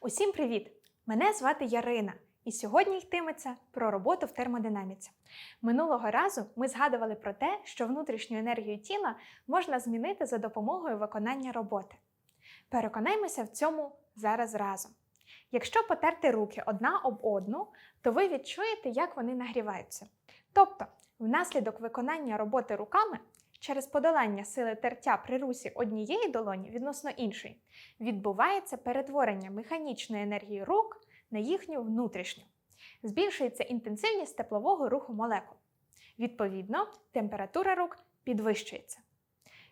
Усім привіт! Мене звати Ярина, і сьогодні йтиметься про роботу в термодинаміці. Минулого разу ми згадували про те, що внутрішню енергію тіла можна змінити за допомогою виконання роботи. Переконаймося в цьому зараз разом. Якщо потерти руки одна об одну, то ви відчуєте, як вони нагріваються. Тобто, внаслідок виконання роботи руками через подолання сили тертя при русі однієї долоні відносно іншої відбувається перетворення механічної енергії рук на їхню внутрішню. Збільшується інтенсивність теплового руху молекул. Відповідно, температура рук підвищується.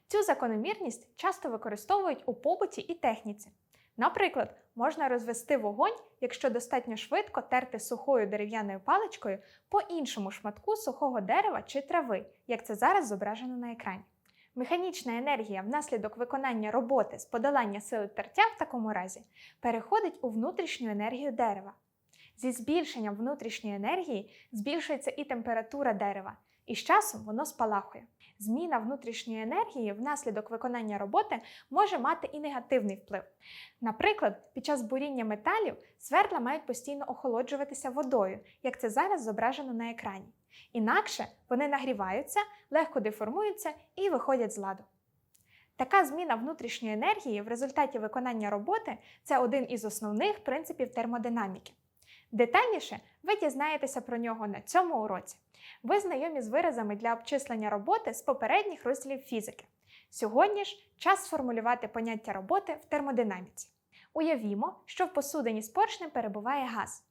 Цю закономірність часто використовують у побуті і техніці. Наприклад, можна розвести вогонь, якщо достатньо швидко терти сухою дерев'яною паличкою по іншому шматку сухого дерева чи трави, як це зараз зображено на екрані. Механічна енергія внаслідок виконання роботи з подолання сили тертя в такому разі переходить у внутрішню енергію дерева. Зі збільшенням внутрішньої енергії збільшується і температура дерева, і з часом воно спалахує. Зміна внутрішньої енергії внаслідок виконання роботи може мати і негативний вплив. Наприклад, під час буріння металів свердла мають постійно охолоджуватися водою, як це зараз зображено на екрані. Інакше вони нагріваються, легко деформуються і виходять з ладу. Така зміна внутрішньої енергії в результаті виконання роботи це один із основних принципів термодинаміки. Детальніше ви дізнаєтеся про нього на цьому уроці. Ви знайомі з виразами для обчислення роботи з попередніх розділів фізики. Сьогодні ж час сформулювати поняття роботи в термодинаміці. Уявімо, що в посудині з поршнем перебуває газ.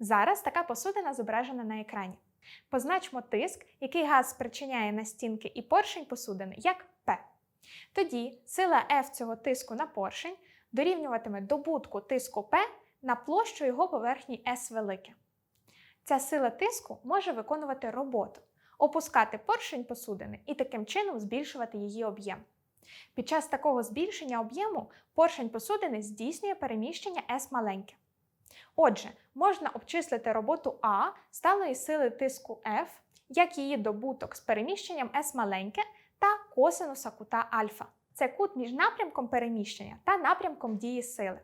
Зараз така посудина зображена на екрані. Позначмо тиск, який газ спричиняє на стінки і поршень посудини, як P. Тоді сила F цього тиску на поршень дорівнюватиме добутку тиску P на площу його поверхні S велике. Ця сила тиску може виконувати роботу, опускати поршень посудини і таким чином збільшувати її об'єм. Під час такого збільшення об'єму поршень посудини здійснює переміщення S маленьке. Отже, можна обчислити роботу А сталої сили тиску F, як її добуток з переміщенням S маленьке та косинуса кута альфа. Це кут між напрямком переміщення та напрямком дії сили.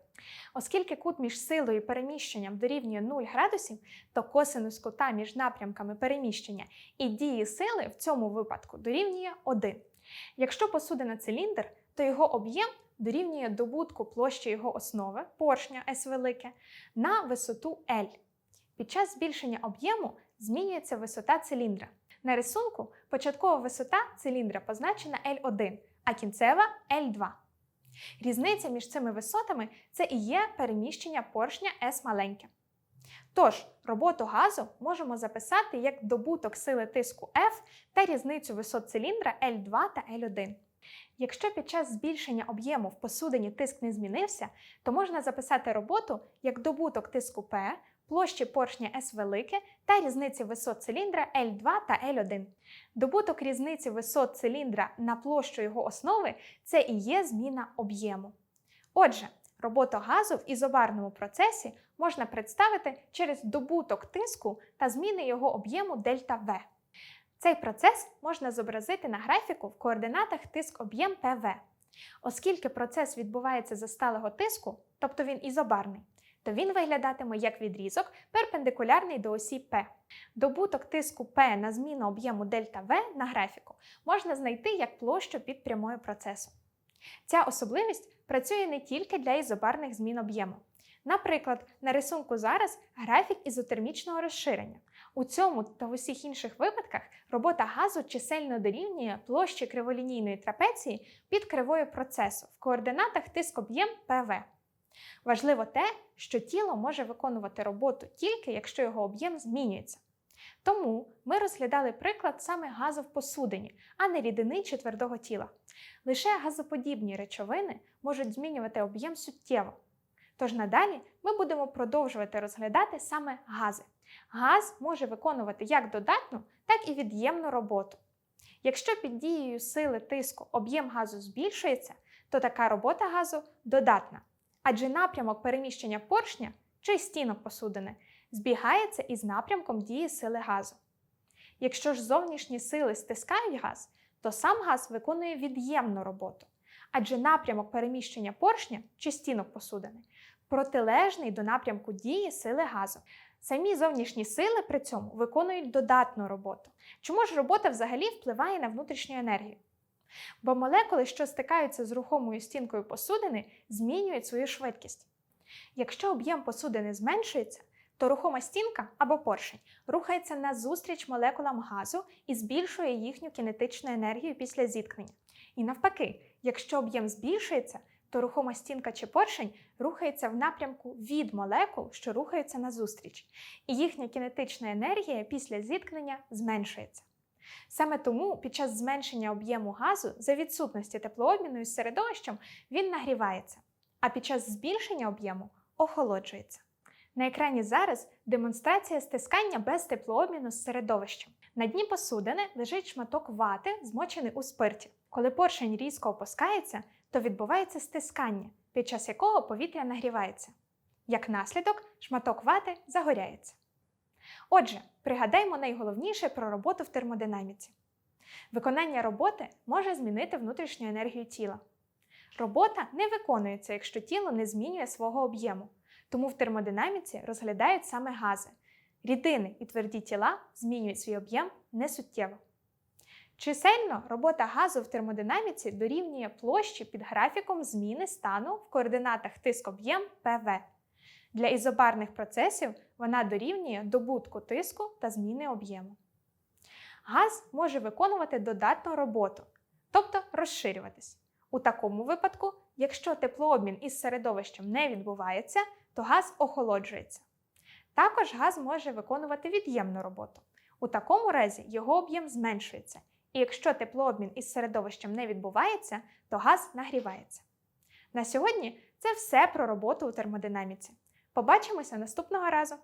Оскільки кут між силою і переміщенням дорівнює 0 градусів, то косинус кута між напрямками переміщення і дії сили в цьому випадку дорівнює 1. Якщо посудина циліндр, то його об'єм дорівнює добутку площі його основи, поршня S велике, на висоту L. Під час збільшення об'єму змінюється висота циліндра. На рисунку початкова висота циліндра позначена L1, а кінцева L2. Різниця між цими висотами це і є переміщення поршня S маленьке. Тож, роботу газу можемо записати як добуток сили тиску F та різницю висот циліндра L2 та L1. Якщо під час збільшення об'єму в посудині тиск не змінився, то можна записати роботу як добуток тиску P, площі поршня S велике та різниці висот циліндра L2 та L1. Добуток різниці висот циліндра на площу його основи це і є зміна об'єму. Отже, роботу газу в ізобарному процесі можна представити через добуток тиску та зміни його об'єму ΔV. Цей процес можна зобразити на графіку в координатах тиск об'єм ПВ. Оскільки процес відбувається за сталого тиску, тобто він ізобарний, то він виглядатиме як відрізок, перпендикулярний до осі P. Добуток тиску P на зміну об'єму ΔV на графіку можна знайти як площу під прямою процесу. Ця особливість працює не тільки для ізобарних змін об'єму. Наприклад, на рисунку зараз графік ізотермічного розширення. У цьому та в усіх інших випадках робота газу чисельно дорівнює площі криволінійної трапеції під кривою процесу в координатах тиск об'єм ПВ. Важливо те, що тіло може виконувати роботу тільки якщо його об'єм змінюється. Тому ми розглядали приклад саме газу в посудині, а не рідини чи твердого тіла. Лише газоподібні речовини можуть змінювати об'єм суттєво. Тож надалі ми будемо продовжувати розглядати саме гази. Газ може виконувати як додатну, так і від'ємну роботу. Якщо під дією сили тиску об'єм газу збільшується, то така робота газу додатна, адже напрямок переміщення поршня чи стінок посудини збігається із напрямком дії сили газу. Якщо ж зовнішні сили стискають газ, то сам газ виконує від'ємну роботу, адже напрямок переміщення поршня чи стінок посудини протилежний до напрямку дії сили газу. Самі зовнішні сили при цьому виконують додатну роботу. Чому ж робота взагалі впливає на внутрішню енергію? Бо молекули, що стикаються з рухомою стінкою посудини, змінюють свою швидкість. Якщо об'єм посудини зменшується, то рухома стінка або поршень рухається назустріч молекулам газу і збільшує їхню кінетичну енергію після зіткнення. І навпаки, якщо об'єм збільшується, то рухома стінка чи поршень рухається в напрямку від молекул, що рухаються назустріч, і їхня кінетична енергія після зіткнення зменшується. Саме тому під час зменшення об'єму газу за відсутності теплообміну із середовищем він нагрівається, а під час збільшення об'єму охолоджується. На екрані зараз демонстрація стискання без теплообміну з середовищем. На дні посудини лежить шматок вати, змочений у спирті. Коли поршень різко опускається, то відбувається стискання, під час якого повітря нагрівається. Як наслідок, шматок вати загоряється. Отже, пригадаймо найголовніше про роботу в термодинаміці. Виконання роботи може змінити внутрішню енергію тіла. Робота не виконується, якщо тіло не змінює свого об'єму, тому в термодинаміці розглядають саме гази. Рідини і тверді тіла змінюють свій об'єм несуттєво. Чисельно робота газу в термодинаміці дорівнює площі під графіком зміни стану в координатах тиск-об'єм ПВ. Для ізобарних процесів вона дорівнює добутку тиску та зміни об'єму. Газ може виконувати додатну роботу, тобто розширюватись. У такому випадку, якщо теплообмін із середовищем не відбувається, то газ охолоджується. Також газ може виконувати від'ємну роботу. У такому разі його об'єм зменшується, і якщо теплообмін із середовищем не відбувається, то газ нагрівається. На сьогодні це все про роботу у термодинаміці. Побачимося наступного разу!